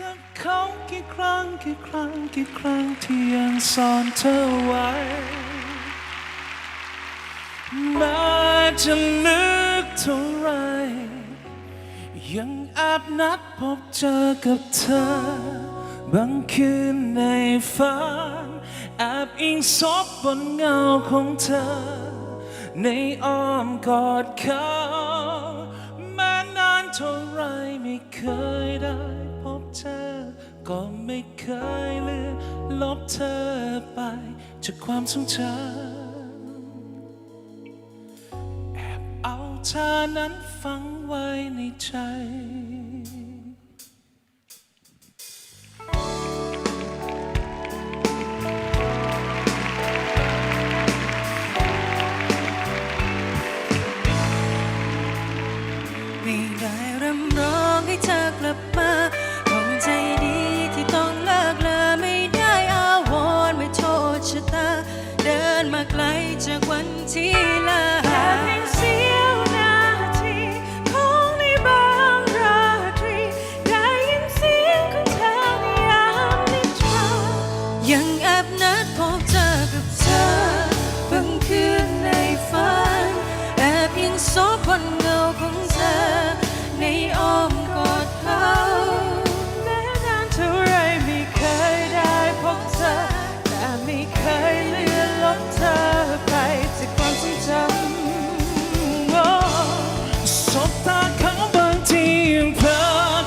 กับเขากี่ครั้งกี่ครั้งกี่ครั้งที่ยังซ่อนเธอไว้แม้จะลึกเท่าไร ยังแอบนัดพบเจอกับเธอบางคืนในฝันแอบอิงซบบนเงาของเธอ ในอ้อมกอดเขาแม้นานเท่าไรไม่เคยได้ ธอ ก็ไม่เคยเลือนลบเธอไป จากความทรงจำแอบเอาเธอนั้นฝังไว้ในใจไม่ได้รำร้องให้เธอกลับมา ไกลจากวันที่ลาแค่เพียงเสี้ยวนาทีของในบางราตรี ได้ยินเสียงของเธอยามนิทรายังแอบนัด ลือนลบเธอไปจากความทรงจำโอ้สบตาเขาบางทียังเพ้อ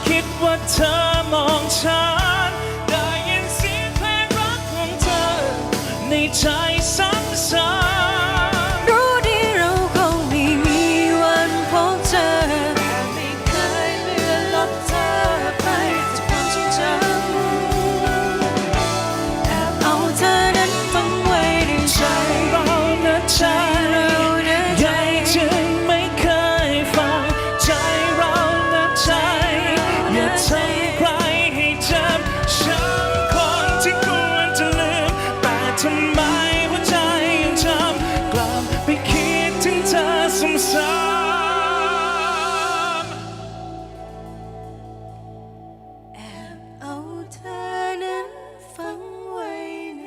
คิดว่าเธอมองฉัน ได้ยินเสียงเพลงรักของเธอ ในใจซ้ำ ทำไมหัวใจยังจำกลับไปคิดถึงเธอซ้ำๆแอบเอาเธอนั้นฝังไว้ใน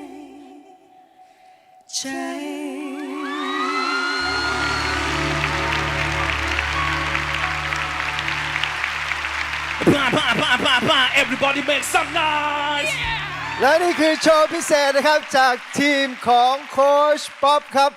ใจ Bah, bah, bah, bah, bah. Everybody make some noise. และนี่คือโชว์พิเศษนะครับจากทีมของโค้ชป๊อปครับ